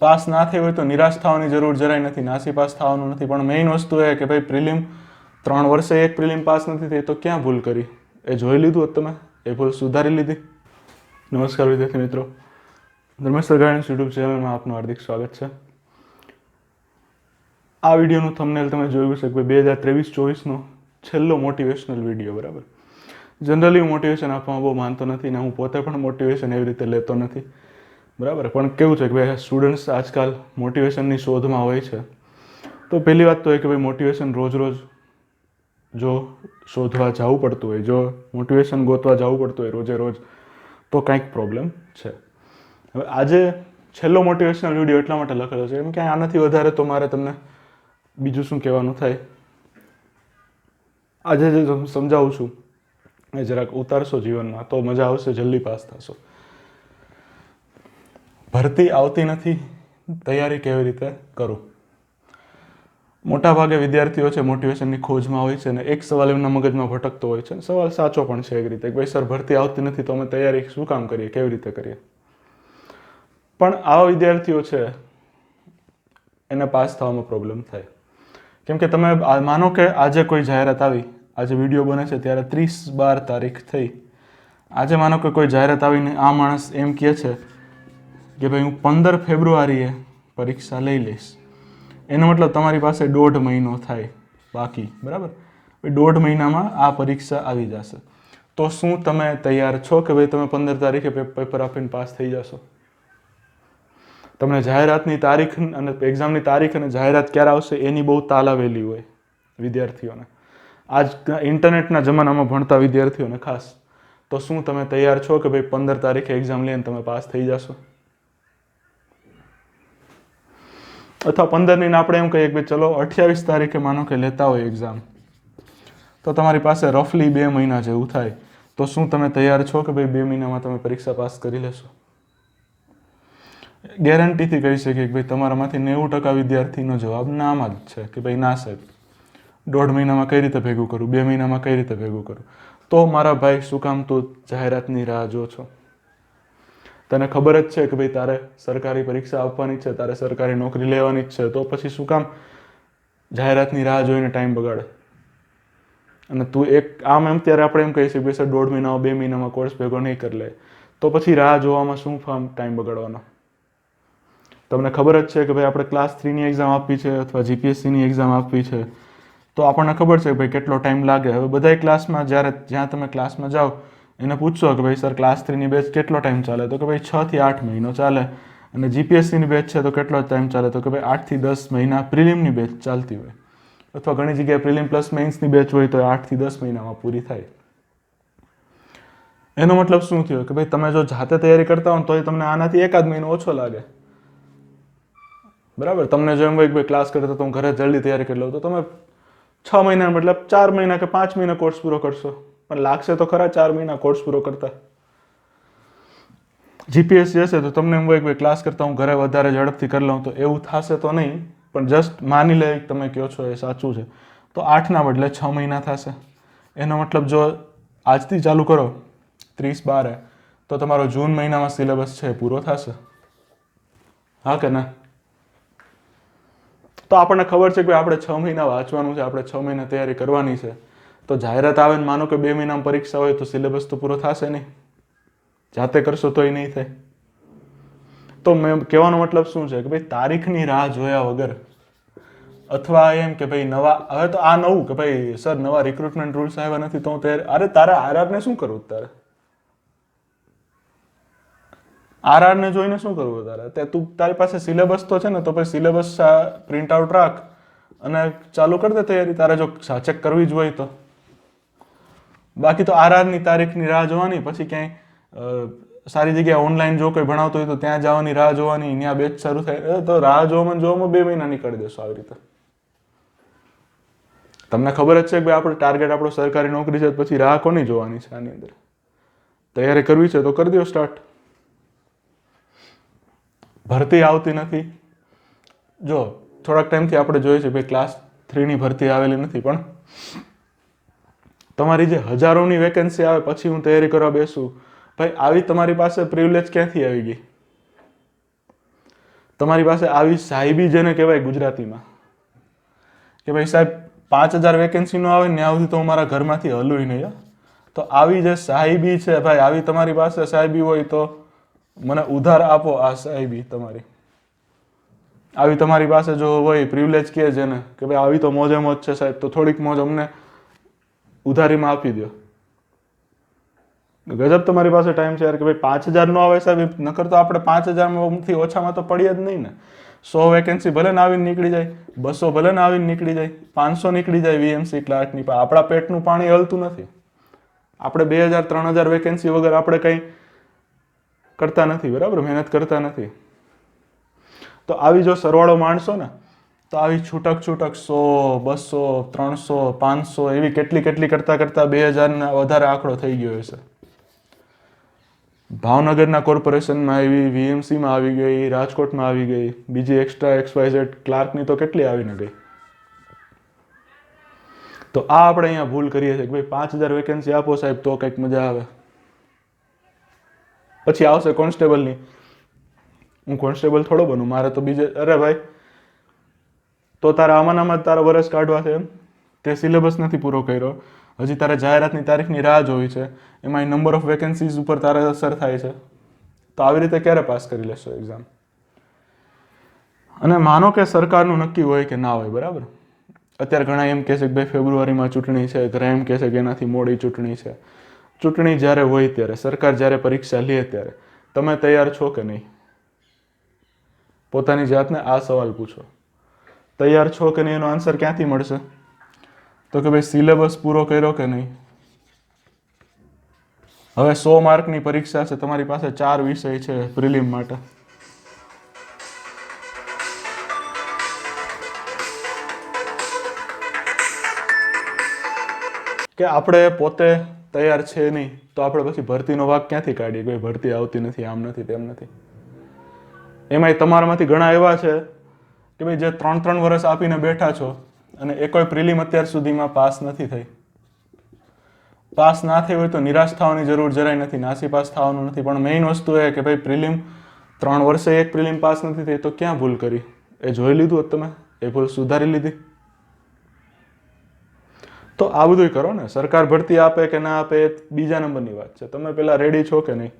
Pass ના થઈ હોય તો નિરાશ થવાની જરૂર જરાય નથી, નાસી પાસ થવાનું નથી. પણ મેઇન વસ્તુ એ કે ભાઈ પ્રિલિમ ત્રણ વર્ષે એક પ્રિલિમ પાસ નથી થઈ તો ક્યાં ભૂલ કરી? એ જોઈ લીધું હોત તમે? એ ભૂલ સુધારી લીધી? નમસ્કાર વિદ્યાર્થી મિત્રો. ધર્મેશ સરગાણી યુટ્યુબ ચેનલમાં આપનું હાર્દિક સ્વાગત છે. આ વિડીયોનું થંબનેલ તમે જોયું છે કે બે હજાર ત્રેવીસ, ચોવીસનો છેલ્લો મોટિવેશનલ વીડિયો બરાબર? જનરલી હું મોટિવેશન આપવામાં બહુ માનતો નથી ને હું પોતે પણ મોટિવેશન એવી રીતે લેતો નથી. બરાબર. પણ કેવું છે કે ભાઈ સ્ટુડન્ટ્સ આજકાલ મોટિવેશનની શોધમાં હોય છે. તો પહેલી વાત તો એ કે ભાઈ મોટિવેશન રોજ રોજ જો શોધવા જવું પડતું હોય, જો મોટિવેશન ગોતવા જવું પડતું હોય રોજે રોજ, તો કંઈક પ્રોબ્લેમ છે. હવે આજે છેલ્લો મોટિવેશનલ વીડિયો એટલા માટે લખેલો છે કેમ કે આનાથી વધારે તો મારે તમને બીજું શું કહેવાનું થાય? આજે જે સમ- સમજાવું છું, એ જરાક ઉતારશો જીવનમાં, તો મજા આવશે, જલ્દી પાસ થશો. ભરતી આવતી નથી, તૈયારી કેવી રીતે કરું? મોટા ભાગે વિદ્યાર્થીઓ છે મોટિવેશનની ખોજમાં હોય છે અને એક સવાલ એમના મગજમાં ભટકતો હોય છે. સવાલ સાચો પણ છે એક રીતે ભાઈ, સર, ભરતી આવતી નથી, તો અમે તૈયારી શું કામ કરીએ, કેવી રીતે કરીએ? પણ આવા વિદ્યાર્થીઓ છે, એને પાસ થવામાં પ્રોબ્લેમ થાય. કેમ કે તમે માનો કે આજે કોઈ જાહેરાત આવી, આજે વીડિયો બને છે, ત્યારે ત્રીસ બાર તારીખ થઈ. આજે માનો કે કોઈ જાહેરાત આવીને આ માણસ એમ કહે છે કે ભાઈ હું પંદર ફેબ્રુઆરીએ પરીક્ષા લઈ લઈશ. એનો મતલબ તમારી પાસે દોઢ મહિનો થાય બાકી, બરાબર? દોઢ મહિનામાં આ પરીક્ષા આવી જશે. તો શું તમે તૈયાર છો કે ભાઈ તમે પંદર તારીખે પેપર આપીને પાસ થઈ જશો? તમને જાહેરાતની તારીખ અને એક્ઝામની તારીખ અને જાહેરાત ક્યારે આવશે એની બહુ તાલાવેલી હોય વિદ્યાર્થીઓને. આજ ઇન્ટરનેટના જમાનામાં ભણતા વિદ્યાર્થીઓને ખાસ. તો શું તમે તૈયાર છો કે ભાઈ પંદર તારીખે એક્ઝામ લઈને તમે પાસ થઈ જશો? અથવા પંદરની આપણે એમ કહીએ કે ચલો અઠ્યાવીસ તારીખે માનો કે લેતા હોય એક્ઝામ તો તમારી પાસે રફલી બે મહિના જેવું થાય. તો શું તમે તૈયાર છો કે ભાઈ બે મહિનામાં તમે પરીક્ષા પાસ કરી લેશો? ગેરંટીથી કહી શકીએ કે ભાઈ તમારામાંથી નેવું ટકા વિદ્યાર્થીનો જવાબ નામાં જ છે કે ભાઈ ના સાહેબ. દોઢ મહિનામાં કઈ રીતે ભેગું કરું? બે મહિનામાં કઈ રીતે ભેગું કરું? તો મારા ભાઈ શું કામ તું જાહેરાતની રાહ જો છો? તને ખબર જ છે કે ભાઈ તારે સરકારી પરીક્ષા આપવાની છે, તારે સરકારી નોકરી લેવાની જ છે, તો પછી શું કામ? જાહેરાતની રાહ જોઈને ટાઈમ બગાડે. અને તું એક, આમ એમ ત્યારે આપણે એમ કહી શકીએ સર, દોઢ મહિનામાં, બે મહિનામાં કોર્સ ભેગો નહીં કરી લે. તો પછી રાહ જોવામાં શું ફામ ટાઈમ બગાડવાનો? તમને ખબર જ છે કે ભાઈ, આપણે ક્લાસ થ્રીની એક્ઝામ આપવી છે અથવા જીપીએસસીની એક્ઝામ આપવી છે. તો આપણને ખબર છે કે ભાઈ, કેટલો ટાઈમ લાગે. હવે બધાય ક્લાસમાં જ્યારે, જ્યાં તમે ક્લાસમાં જાઓ એને પૂછશો કે ભાઈ, સર ક્લાસ થ્રીની બેચ કેટલો ટાઈમ ચાલે? તો કે ભાઈ છથી આઠ મહિનો ચાલે. અને જીપીએસસીની બેચ છે તો કેટલો ટાઈમ ચાલે? તો કે ભાઈ આઠથી દસ મહિના પ્રિલિમની બેચ ચાલતી હોય. અથવા ઘણી જગ્યાએ પ્રિલિમ પ્લસ મેઇન્સની બેચ હોય તો આઠથી દસ મહિનામાં પૂરી થાય. એનો મતલબ શું થયો? કે ભાઈ, તમે જો જાતે તૈયારી કરતા હો તો એ તમને આનાથી એકાદ મહિનો ઓછો લાગે. બરાબર? તમને જો એમ હોય કે ભાઈ ક્લાસ કરતા તો હું ઘરે જલ્દી તૈયારી કરી લઉં. તો તમે છ મહિના મતલબ ચાર મહિના કે પાંચ મહિના કોર્સ પૂરો કરશો. પણ લાગશે તો ખરા, ચાર મહિના કોર્સ પૂરો કરતા. જીપીએસ જશે તો તમને એમ હોય કે ક્લાસ કરતા હું ઘરે વધારે ઝડપથી કરી લઉં તો એવું થશે તો નહીં, પણ જસ્ટ માની લે તમે કહો છો એ સાચું છે. તો આઠના બદલે છ મહિના થશે. એનો મતલબ જો આજથી ચાલુ કરો, ત્રીસ બારે, તો તમારો જૂન મહિનામાં સિલેબસ છે પૂરો થશે. હા કે ના? તો આપણને ખબર છે કે આપણે છ મહિના વાંચવાનું છે, આપણે છ મહિના તૈયારી કરવાની છે. તો જાહેરાત આવે ને માનો કે બે મહિનામાં પરીક્ષા હોય તો સિલેબસ તો પૂરો થશે નહીં. જાતે કરશો તો એ નહીં થાય. તો મેં કહેવાનો મતલબ શું છે કે ભાઈ તારીખની રાહ જોયા વગર અથવા એમ કે ભાઈ નવા, હવે તો આ નવું કે ભાઈ સર નવા રિક્રુટમેન્ટ રૂલ્સ આવ્યા નથી તો હું અરે તારા આરઆરને શું કરવું તારે? આરઆરને જોઈને શું કરવું તારે? તે તું તારી પાસે સિલેબસ તો છે ને તો પછી સિલેબસ પ્રિન્ટ આઉટ રાખ અને ચાલુ કરી દે તૈયારી, તારે જો સાચેક કરવી જ હોય તો. બાકી તો આરઆરની તારીખની રાહ જોવાની, પછી ક્યાંય સારી જગ્યાએ ઓનલાઈન જો કોઈ ભણાવતો હોય તો ત્યાં જવાની રાહ જોવાની ત્યાં બેચ શરૂ થાય. તો રાહ જોવામાં જોવામાં બે મહિના નીકળી દેશો આવી રીતે. તમને ખબર જ છે કે ભાઈ આપણે ટાર્ગેટ આપણો સરકારી નોકરી છે પછી રાહ કોની જોવાની છે આની અંદર? તૈયારી કરવી છે તો કરી દો સ્ટાર્ટ ભરતી આવતી નથી. જો, થોડાક ટાઈમથી આપણે જોઈએ છે ભાઈ ક્લાસ થ્રીની ભરતી આવેલી નથી, પણ તમારી જે હજારોની વેકેન્સી આવે, પછી હું તૈયારી કરવા બેસું. ભાઈ, આવી તમારી પાસે પ્રિવિલેજ ક્યાંથી આવી ગઈ? તમારી પાસે આવી સાહેબી જેને કહેવાય ગુજરાતીમાં. કે ભાઈ, સાહેબ, પાંચ હજાર વેકેન્સી નો આવે ને સુધી તો હું મારા ઘરમાંથી હલું નહીં તો આવી જે સાહેબી છે, ભાઈ, આવી તમારી પાસે સાહેબી હોય તો મને ઉધાર આપો આ સાહેબી તમારી. આવી તમારી પાસે જો હોય પ્રિવિલેજ કે જેને. કે ભાઈ, આવી તો મોજે મોજ છે સાહેબ, તો થોડીક મોજ અમને ઉધારીમાં આપી દો ગજબ તમારી પાસે ટાઈમ છે યાર કે ભાઈ પાંચ હજાર નો આવે સાહેબ, નકર તો આપણે પાંચ હજારમાંથી ઓછામાં તો પડીએ જ નહીં ને. સો વેકેન્સી ભલે ને આવીને નીકળી જાય, બસો ભલે ને આવીને નીકળી જાય, પાંચસો નીકળી જાય વીએમસી ક્લાર્કની પણ આપણા પેટનું પાણી હલતું નથી. આપણે બે હજાર, ત્રણ હજાર વેકેન્સી વગર આપણે કંઈ કરતા નથી, બરાબર? મહેનત કરતા નથી. તો આવી જો સરવાળો માણસો ને તો આવી છૂટક છૂટક સો, બસો, ત્રણસો, પાંચસો એવી કેટલી કેટલી કરતાં કરતાં બે હજારના વધારે આંકડો થઈ ગયો હશે. ભાવનગરના કોર્પોરેશનમાં આવી, વીએમસીમાં આવી ગઈ, રાજકોટમાં આવી ગઈ, બીજી એક્સ્ટ્રા એક્સવાયઝેડ ક્લાર્કની તો કેટલી આવીને ગઈ? તો આ આપણે અહીંયા ભૂલ કરીએ છીએ કે ભાઈ પાંચ હજાર વેકેન્સી આપો સાહેબ તો કંઈક મજા આવે. પછી આવશે કોન્સ્ટેબલની. હું કોન્સ્ટેબલ થોડો બનું, મારે તો બીજે અરે ભાઈ તો તારા આમાં આમાં તારા વરસ કાઢવા છે તે સિલેબસ નથી પૂરો કર્યો. હજી તારે જાહેરાતની તારીખની રાહ જોવી છે. એમાં નંબર ઓફ વેકેન્સીઝ ઉપર તારે અસર થાય છે. તો આવી રીતે ક્યારે પાસ કરી લેશો એક્ઝામ અને માનો કે સરકારનું નક્કી હોય કે ના હોય, બરાબર? અત્યારે ઘણા એમ કહે છે કે ભાઈ ફેબ્રુઆરીમાં ચૂંટણી છે, ઘણા એમ કહે છે કે એનાથી મોડી ચૂંટણી છે. ચૂંટણી જ્યારે હોય ત્યારે, સરકાર જ્યારે પરીક્ષા લે ત્યારે, તમે તૈયાર છો કે નહીં? પોતાની જાતને આ સવાલ પૂછો. તૈયાર છો કે નહીં એનો આન્સર ક્યાંથી મળશે? તો કે ભાઈ સિલેબસ પૂરો કર્યો કે નહીં? હવે સો માર્કની પરીક્ષા છે, તમારી પાસે ચાર વિષય છે પ્રિલિમ માટે. કે આપણે પોતે તૈયાર છે નહીં, તો આપણે પછી ભરતીનો ભાગ ક્યાંથી કાઢીએ? કોઈ ભરતી આવતી નથી, આમ નથી, તેમ નથી. એમાંય તમારામાંથી ઘણા એવા છે કે ભાઈ જે ત્રણ ત્રણ વર્ષ આપીને બેઠા છો અને એ કોઈ પ્રિલિમ અત્યાર સુધીમાં પાસ નથી થઈ. પાસ ના થઈ હોય તો નિરાશ થવાની જરૂર જરાય નથી, નાસી પાસ થવાનું નથી. પણ મેઇન વસ્તુ એ કે ભાઈ પ્રિલિમ, ત્રણ વર્ષે એક પ્રિલિમ પાસ નથી થઈ તો ક્યાં ભૂલ કરી? એ જોઈ લીધું હોત તમે? એ ભૂલ સુધારી લીધી? તો આ બધું કરો ને. સરકાર ભરતી આપે કે ના આપે એ બીજા નંબરની વાત છે. તમે પેલા રેડી છો કે નહીં?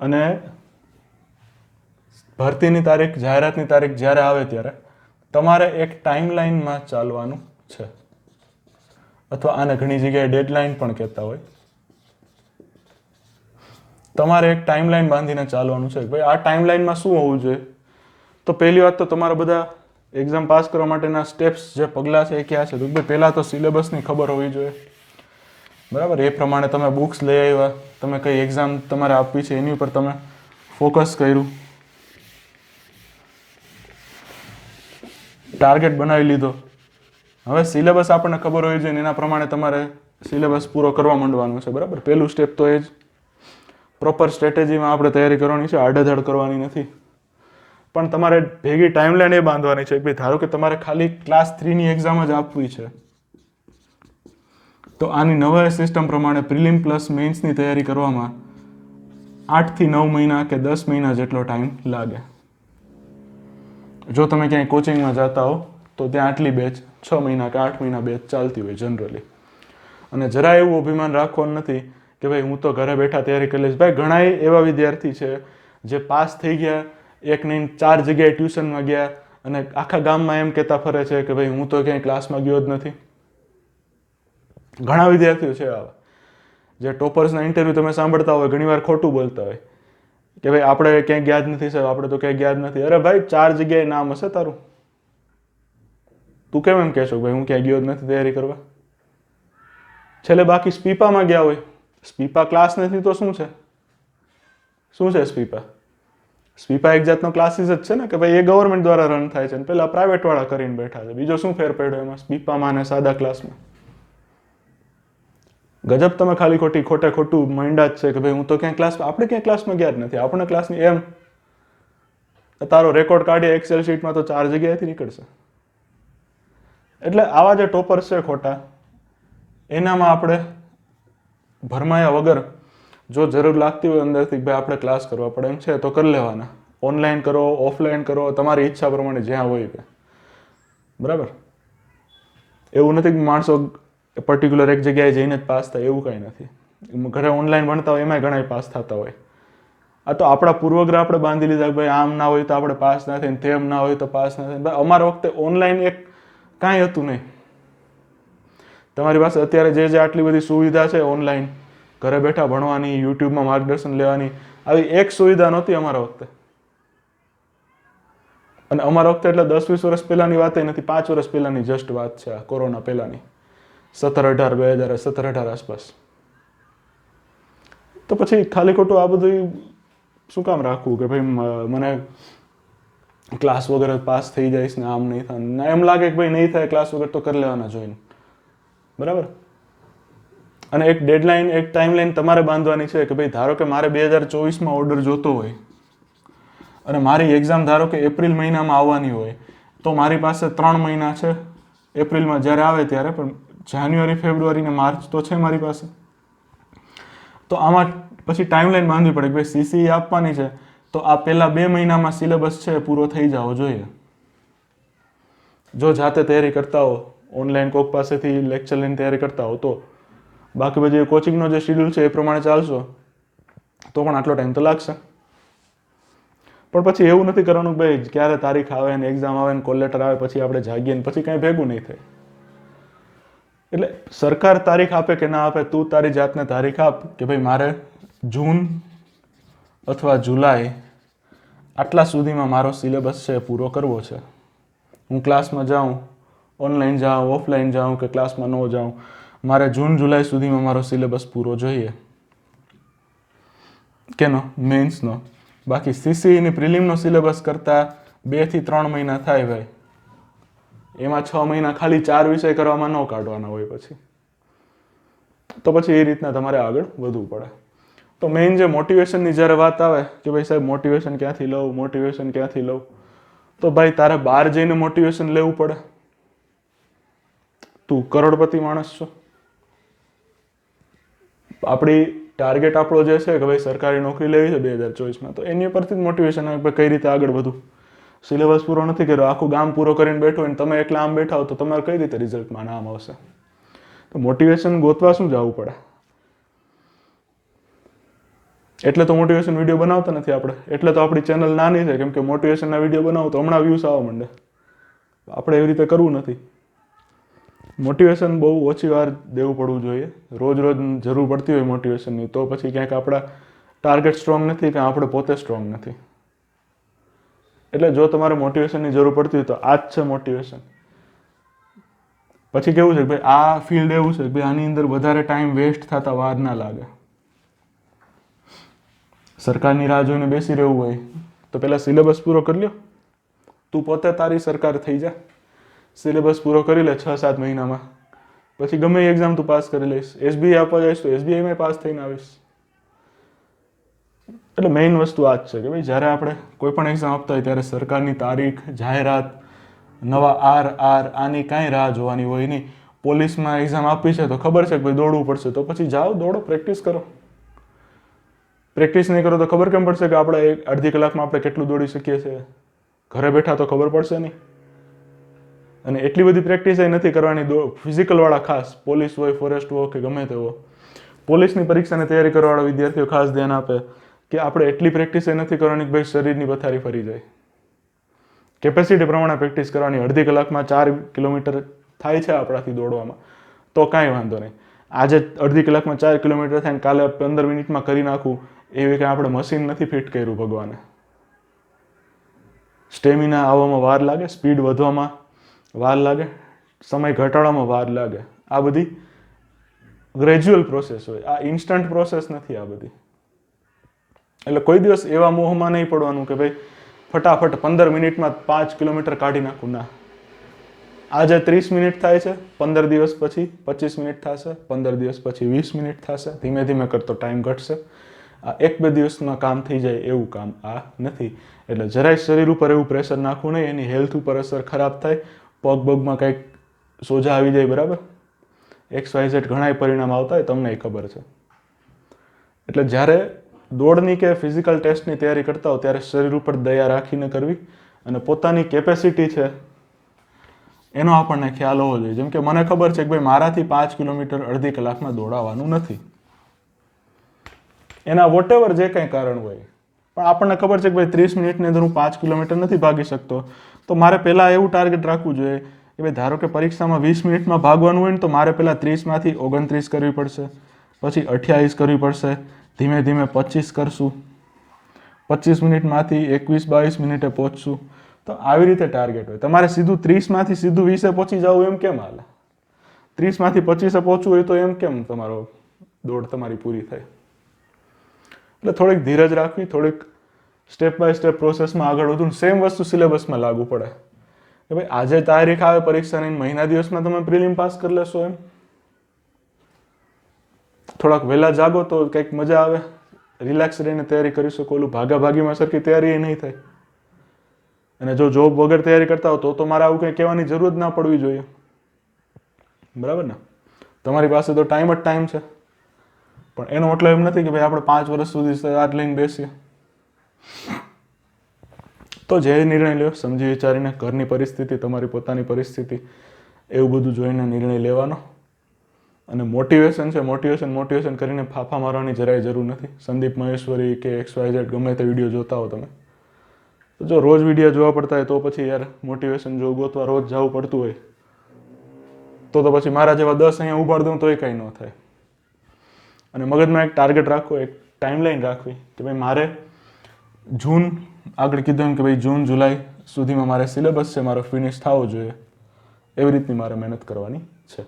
અને ભરતીની તારીખ, જાહેરાતની તારીખ જ્યારે આવે ત્યારે તમારે એક ટાઈમલાઈનમાં ચાલવાનું છે. અથવા આને ઘણી જગ્યાએ ડેડલાઇન પણ કહેતા હોય. તમારે એક ટાઈમલાઈન બાંધીને ચાલવાનું છે ભાઈ આ ટાઈમલાઈનમાં શું હોવું જોઈએ? તો પહેલી વાત તો તમારા બધા એક્ઝામ પાસ કરવા માટેના સ્ટેપ્સ જે પગલાં છે એ ક્યાં છે? તો ભાઈ પહેલાં તો સિલેબસની ખબર હોવી જોઈએ. બરાબર? એ પ્રમાણે તમે બુક્સ લઈ આવ્યા. તમે કઈ એક્ઝામ તમારે આપવી છે એની ઉપર તમે ફોકસ કર્યું. ટાર્ગેટ બનાવી લીધો. હવે સિલેબસ આપણને ખબર હોય છે એના પ્રમાણે તમારે સિલેબસ પૂરો કરવા માંડવાનું છે, બરાબર? પહેલું સ્ટેપ તો એ જ. પ્રોપર સ્ટ્રેટેજીમાં આપણે તૈયારી કરવાની છે, આડેધડ કરવાની નથી. પણ તમારે ભેગી ટાઈમલાઈન એ બાંધવાની છે કે ધારો કે તમારે ખાલી ક્લાસ થ્રીની એક્ઝામ જ આપવી છે. તો આની નવા સિસ્ટમ પ્રમાણે પ્રિલિમ પ્લસ મેન્સની તૈયારી કરવામાં આઠથી નવ મહિના કે દસ મહિના જેટલો ટાઈમ લાગે. જો તમે ક્યાંય કોચિંગમાં જતા હો, તો ત્યાં આટલી બેચ છ મહિના કે આઠ મહિના બેચ ચાલતી હોય જનરલી અને જરા એવું અભિમાન રાખવાનું નથી કે ભાઈ હું તો ઘરે બેઠા તૈયારી કરી લઈશ. ભાઈ ઘણા એવા વિદ્યાર્થી છે જે પાસ થઈ ગયા, એક નહીં ચાર જગ્યાએ ટ્યુશનમાં ગયા અને આખા ગામમાં એમ કહેતા ફરે છે કે ભાઈ હું તો ક્યાંય ક્લાસમાં ગયો જ નથી. ઘણા વિદ્યાર્થીઓ છે આવા. જે ટોપર્સના ઇન્ટરવ્યૂ તમે સાંભળતા હોય, ઘણીવાર ખોટું બોલતા હોય. કે ભાઈ, આપણે ક્યાંય ગયા જ નથી સાહેબ, આપણે તો ક્યાંય ગયા જ નથી. અરે ભાઈ, ચાર જગ્યાએ નામ હશે તારું. તું કેમ એમ કહેશો ભાઈ, હું ક્યાંય ગયો જ નથી તૈયારી કરવા? છેલ્લે બાકી સ્પીપામાં ગયા હોય. સ્પીપા ક્લાસ નથી તો શું છે? શું છે સ્પીપા? સ્પીપા એક જાતનો ક્લાસીસ જ છે ને કે ભાઈ, એ ગવર્મેન્ટ દ્વારા રન થાય છે ને, પેલા પ્રાઇવેટવાળા કરીને બેઠા છે. બીજો શું ફેર પડ્યો એમાં? સ્પીપામાં અને સાદા ક્લાસમાં ગજબ તમે ખાલી ખોટી, ખોટે, ખોટું માંડા જ છે કે ભાઈ હું તો ક્યાંય ક્લાસ આપણે ક્યાંય ક્લાસમાં ગયા જ નથી. આપણે ક્લાસની એમ. તારો રેકોર્ડ કાઢીએ એક્સેલ શીટમાં તો ચાર જગ્યાએથી નીકળશે. એટલે આવા જે ટોપર્સ છે ખોટા, એનામાં આપણે ભરમાયા વગર જો જરૂર લાગતી હોય અંદરથી ભાઈ આપણે ક્લાસ કરવા પડે એમ છે, તો કરી લેવાના. ઓનલાઈન કરો ઓફલાઈન કરો, તમારી ઈચ્છા પ્રમાણે જ્યાં હોય તે બરાબર? એવું નથી કે માણસો પર્ટિક્યુલર એક જગ્યાએ જઈને જ પાસ થાય એવું કાંઈ નથી. ઘરે ઓનલાઈન ભણતા હોય એમાંય ઘણા પાસ થતા હોય. આ તો આપણા પૂર્વગ્રહ આપણે બાંધી લીધા કે ભાઈ આમ ના હોય તો આપણે પાસ ના થાય તેમ ના હોય તો પાસ ના થાય અમારા વખતે ઓનલાઈન એક કાંઈ હતું નહીં. તમારી પાસે અત્યારે જે જે આટલી બધી સુવિધા છે ઓનલાઈન ઘરે બેઠા ભણવાની યુટ્યુબમાં માર્ગદર્શન લેવાની, આવી એક સુવિધા નહોતી અમારા વખતે. અને અમારા વખતે એટલે દસ વીસ વર્ષ પહેલાંની વાત નથી, પાંચ વર્ષ પહેલાંની જસ્ટ વાત છે આ કોરોના પહેલાની. સત્તર અઢાર, બે હજાર સત્તર અઢાર આસપાસ. તો પછી ખાલી ખોટું આ બધું શું કામ રાખવું કે ભાઈ મને ક્લાસ વગર પાસ થઈ જઈશ ને આમ નહીં થાય એમ લાગે કે ભાઈ નહીં થાય ક્લાસ વગર તો કરી લેવાના જોઈને બરાબર? અને એક ડેડલાઇન એક ટાઈમલાઈન તમારે બાંધવાની છે કે ભાઈ, ધારો કે મારે બે હજાર ચોવીસમાં ઓર્ડર જોતો હોય અને મારી એક્ઝામ ધારો કે એપ્રિલ મહિનામાં આવવાની હોય, તો મારી પાસે ત્રણ મહિના છે એપ્રિલમાં જ્યારે આવે ત્યારે, પણ જાન્યુઆરી, ફેબ્રુઆરી ને માર્ચ તો છે મારી પાસે. તો આમાં પછી ટાઈમલાઈન બાંધવી પડે કે ભાઈ સીસી આપવાની છે, તો આ પહેલા બે મહિનામાં સિલેબસ છે પૂરો થઈ જવો જોઈએ. જો જાતે તૈયારી કરતા હો ઓનલાઈન કોક પાસેથી લેક્ચર લઈને તૈયારી કરતા હો, તો બાકી બધી કોચિંગનો જે શેડ્યુલ છે એ પ્રમાણે ચાલશો, તો પણ આટલો ટાઈમ તો લાગશે. પણ પછી એવું નથી કરવાનું ભાઈ ક્યારે તારીખ આવે ને એક્ઝામ આવે ને કોલ લેટર આવે, પછી આપણે જાગીએ ને પછી કાંઈ ભેગું નહીં થાય. એટલે સરકાર તારીખ આપે કે ના આપે, તું તારી જાતને તારીખ આપ કે ભાઈ મારે જૂન અથવા જુલાઈ આટલા સુધીમાં મારો સિલેબસ છે પૂરો કરવો છે. હું ક્લાસમાં જાઉં, ઓનલાઈન જાઉં, ઓફલાઈન જાઉં કે ક્લાસમાં ન જાઉં, મારે જૂન જુલાઈ સુધીમાં મારો સિલેબસ પૂરો જોઈએ. કેનો? મેન્સનો. બાકી સીસીઈની પ્રિલિમનો સિલેબસ કરતાં બેથી ત્રણ મહિના થાય ભાઈ. એમાં છ મહિના ખાલી ચાર વિષય કરવામાં ન કાઢવાના હોય પછી. તો પછી એ રીતના તમારે આગળ વધવું પડે. તો મેઇન જે મોટિવેશનની જ્યારે વાત આવે, કે ભાઈ સાહેબ મોટિવેશન ક્યાંથી લઉં મોટિવેશન ક્યાંથી લઉં? તો ભાઈ તારે બહાર જઈને મોટિવેશન લેવું પડે. તું કરોડપતિ માણસ છો. આપણી ટાર્ગેટ આપણો જે છે કે ભાઈ સરકારી નોકરી લેવી છે બે હજાર ચોવીસમાં, તો એની પરથી જ મોટિવેશન કઈ રીતે આગળ વધું? સિલેબસ પૂરો નથી કર્યો, આખું ગામ પૂરો કરીને બેઠો હોય તમે એકલા આમ બેઠા હો તો તમારે કઈ રીતે રિઝલ્ટમાં નામ આવશે? તો મોટિવેશન ગોતવા શું જવું પડે? એટલે તો મોટિવેશન વીડિયો બનાવતા નથી આપણે. એટલે તો આપણી ચેનલ નાની છે, કેમ કે મોટિવેશનના વીડિયો બનાવો તો હમણાં વ્યૂઝ આવવા માંડે. આપણે એવી રીતે કરવું નથી. મોટિવેશન બહુ ઓછી વાર દેવું પડવું જોઈએ. રોજ રોજ જરૂર પડતી હોય મોટિવેશનની તો પછી ક્યાંક આપણા ટાર્ગેટ સ્ટ્રોંગ નથી કે આપણે પોતે સ્ટ્રોંગ નથી. એટલે જો તમારે મોટિવેશનની જરૂર પડતી હોય તો આ જ છે મોટિવેશન પછી કેવું છે કે ભાઈ આ ફિલ્ડ એવું છે કે ભાઈ આની અંદર વધારે ટાઈમ વેસ્ટ થતા વાર ના લાગે. સરકારની રાહ જોઈને બેસી રહેવું હોય તો પહેલાં સિલેબસ પૂરો કરી લ્યો. તું પોતે તારી સરકાર થઈ જા. સિલેબસ પૂરો કરી લે છ સાત મહિનામાં. પછી ગમે એક્ઝામ તું પાસ કરી લઈશ. એસબીઆઈ આપવા જઈશ તો એસબીઆઈમાં પાસ થઈને આવીશ. એટલે મેઇન વસ્તુ આ જ છે કે ભાઈ જ્યારે આપણે કોઈ પણ એક્ઝામ આપતા હોય ત્યારે સરકારની તારીખ, જાહેરાત, નવા આર આર આની કાંઈ રાહ જોવાની હોય નહીં. પોલીસમાં એક્ઝામ આપી છે તો ખબર છે કે ભાઈ દોડવું પડશે. તો પછી જાઓ, દોડો પ્રેક્ટિસ કરો. પ્રેક્ટિસ નહીં કરો તો ખબર કેમ પડશે કે આપણે એક અડધી કલાકમાં આપણે કેટલું દોડી શકીએ છીએ? ઘરે બેઠા તો ખબર પડશે નહીં. અને એટલી બધી પ્રેક્ટિસ એ નથી કરવાની ફિઝિકલવાળા ખાસ, પોલીસ હોય ફોરેસ્ટ હોય કે ગમે તે હોય. પોલીસની પરીક્ષાની તૈયારી કરવાવાળા વિદ્યાર્થીઓ ખાસ ધ્યાન આપે. કે આપણે એટલી પ્રેક્ટિસ એ નથી કરવાની ભાઈ શરીરની પથારી ફરી જાય. કેપેસિટી પ્રમાણે પ્રેક્ટિસ કરવાની. અડધી કલાકમાં ચાર કિલોમીટર થાય છે આપણાથી દોડવામાં. તો કાંઈ વાંધો નહીં. આજે અડધી કલાકમાં ચાર કિલોમીટર થાય ને કાલે પંદર મિનિટમાં કરી નાખવું એવી કંઈ આપણે મશીન નથી ફિટ કર્યું ભગવાને. સ્ટેમિના આવવામાં વાર લાગે સ્પીડ વધવામાં વાર લાગે, સમય ઘટાડવામાં વાર લાગે. આ બધી ગ્રેજ્યુઅલ પ્રોસેસ હોય. આ ઇન્સ્ટન્ટ પ્રોસેસ નથી આ બધી. એટલે કોઈ દિવસ એવા મોહમાં નહીં પડવાનું કે ભાઈ, ફટાફટ પંદર મિનિટમાં પાંચ કિલોમીટર કાઢી નાખું. ના. આજે ત્રીસ મિનિટ થાય છે, પંદર દિવસ પછી પચીસ મિનિટ થશે, પંદર દિવસ પછી વીસ મિનિટ થશે, ધીમે ધીમે કરતો ટાઈમ ઘટશે. આ એક બે દિવસમાં કામ થઈ જાય એવું કામ આ નથી. એટલે જરાય શરીર ઉપર એવું પ્રેશર નાખવું નહીં, એની હેલ્થ ઉપર અસર ખરાબ થાય, પગ પગમાં કંઈક સોજા આવી જાય, બરાબર? એક્સ વાય ઝેડ ઘણાય પરિણામ આવતા હોય, તમને ખબર છે. એટલે જ્યારે દોડની કે ફિઝિકલ ટેસ્ટની તૈયારી કરતા હો ત્યારે શરીર ઉપર દયા રાખીને કરવી અને પોતાની કેપેસિટી છે એનો આપણને ખ્યાલ હોવો જોઈએ. જેમ કે મને ખબર છે કે ભાઈ મારાથી પાંચ કિલોમીટર અડધી કલાકમાં દોડાવાનું નથી. એના વોટેવર જે કંઈ કારણ હોય. પણ આપણને ખબર છે કે ભાઈ ત્રીસ મિનિટની અંદર હું પાંચ કિલોમીટર નથી ભાગી શકતો. તો મારે પહેલાં એવું ટાર્ગેટ રાખવું જોઈએ કે ભાઈ ધારો કે પરીક્ષામાં વીસ મિનિટમાં ભાગવાનું હોય ને તો મારે પહેલાં ત્રીસમાંથી ઓગણત્રીસ કરવી પડશે. પછી અઠ્યાવીસ કરવી પડશે. ધીમે ધીમે પચીસ કરશું. પચીસ મિનિટમાંથી એકવીસ બાવીસ મિનિટે પહોંચશું. તો આવી રીતે ટાર્ગેટ હોય. તમારે સીધું ત્રીસમાંથી સીધું વીસે પહોંચી જવું એમ કેમ હાલે? ત્રીસમાંથી પચીસે પહોંચવું હોય તો એમ કેમ તમારો દોડ તમારી પૂરી થાય? એટલે થોડીક ધીરજ રાખવી, થોડીક સ્ટેપ બાય સ્ટેપ પ્રોસેસમાં આગળ વધવું. સેમ વસ્તુ સિલેબસમાં લાગુ પડે. કે ભાઈ આજે તારીખ આવે, પરીક્ષાની મહિના દિવસમાં તમે પ્રિલિમ પાસ કરી લેશો એમ. થોડાક વહેલા જાગો તો કંઈક મજા આવે. રિલેક્સ રહીને તૈયારી કરી શકો ઓલું ભાગા ભાગીમાં સરખી તૈયારી નહીં થાય. અને જો જોબ વગર તૈયારી કરતા હો તો તો મારે આવું કંઈ કહેવાની જરૂર જ ના પડવી જોઈએ. બરાબર ને? તમારી પાસે તો ટાઈમ જ ટાઈમ છે. પણ એનો મતલબ એમ નથી કે ભાઈ આપણે પાંચ વર્ષ સુધી આ લઈને બેસીએ. તો જે નિર્ણય લ્યો, સમજી વિચારીને ઘરની પરિસ્થિતિ, તમારી પોતાની પરિસ્થિતિ, એવું બધું જોઈને નિર્ણય લેવાનો. અને મોટિવેશન છે મોટિવેશન મોટિવેશન કરીને ફાફા મારવાની જરાય જરૂર નથી. સંદીપ મહેશ્વરી કે એક્સ વાય ઝેડ, ગમે તે વીડિયો જોતા હો તમે. તો જો રોજ વીડિયો જોવા પડતા હોય તો પછી યાર મોટિવેશન જો ગોતવા રોજ જવું પડતું હોય, તો તો પછી મારા જેવા દસ અહીંયા ઉભાડ દઉં તોય કંઈ ન થાય. અને મગજમાં એક ટાર્ગેટ રાખવો, એક ટાઈમલાઈન રાખવી કે ભાઈ મારે જૂન, આગળ કીધું એમ કે ભાઈ જૂન, જુલાઈ સુધીમાં મારે સિલેબસ છે, મારો ફિનિશ થવો જોઈએ. એવી રીતની મારે મહેનત કરવાની છે.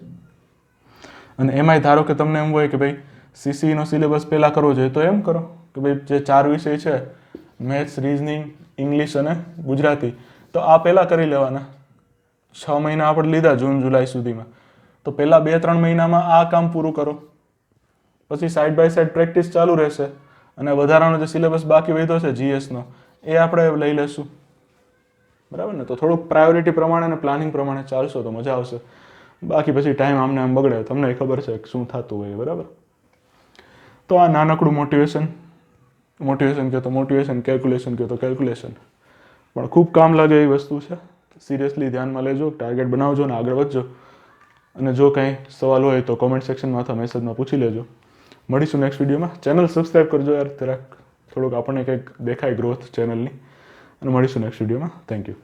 અને એમાંય ધારો કે તમને એમ હોય કે ભાઈ સીસીનો સિલેબસ પહેલાં કરવો જોઈએ, તો એમ કરો કે ભાઈ જે ચાર વિષય છે મેથ્સ રિઝનિંગ ઇંગ્લિશ અને ગુજરાતી, તો આ પહેલાં કરી લેવાના. છ મહિના આપણે લીધા જૂન, જુલાઈ સુધીમાં. તો પહેલાં બે, ત્રણ મહિનામાં આ કામ પૂરું કરો. પછી સાઈડ બાય સાઈડ પ્રેક્ટિસ ચાલુ રહેશે અને વધારાનો જે સિલેબસ બાકી વધ્યો છે જીએસનો એ આપણે લઈ લેશું. બરાબર ને? તો થોડુંક પ્રાયોરિટી પ્રમાણે અને પ્લાનિંગ પ્રમાણે ચાલશો તો મજા આવશે. બાકી પછી ટાઈમ આમને આમ બગડે. તમને ખબર છે કે શું થતું હોય બરાબર? તો આ નાનકડું મોટિવેશન મોટિવેશન કહો તો મોટિવેશન કેલ્ક્યુલેશન કહો તો કેલ્ક્યુલેશન પણ ખૂબ કામ લાગે એવી વસ્તુ છે. સિરિયસલી ધ્યાનમાં લેજો ટાર્ગેટ બનાવજો ને આગળ વધજો. અને જો કંઈ સવાલ હોય તો કોમેન્ટ સેક્શનમાં અથવા મેસેજમાં પૂછી લેજો. મળીશું નેક્સ્ટ વિડીયોમાં ચેનલ સબસ્ક્રાઈબ કરજો યાર, જરાક થોડુંક આપણને કંઈક દેખાય ગ્રોથ ચેનલની અને મળીશું નેક્સ્ટ વિડીયોમાં થેન્ક યુ